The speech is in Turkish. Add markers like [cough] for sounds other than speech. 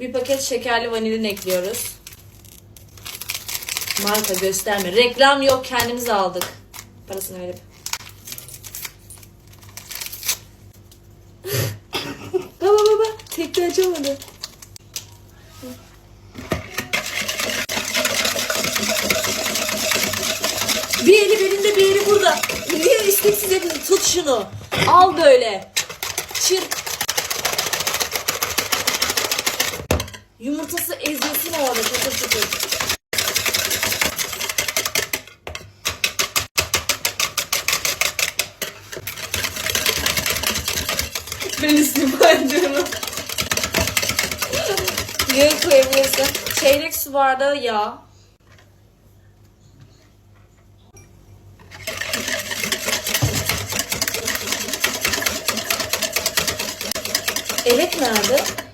Bir paket şekerli vanilin ekliyoruz. Marka gösterme. Reklam yok kendimiz aldık. Parasını verip. [laughs] baba baba tekte açamadı. Bir eli belinde bir eli burada. Niye isteksiz yapıyorsun? Tut şunu. Al böyle. Çırp. Yumurtası ezilsin orada çatır çatır. Ben istifa ediyorum. Yağı koyabilirsin. Çeyrek su bardağı yağ. Evet nerede?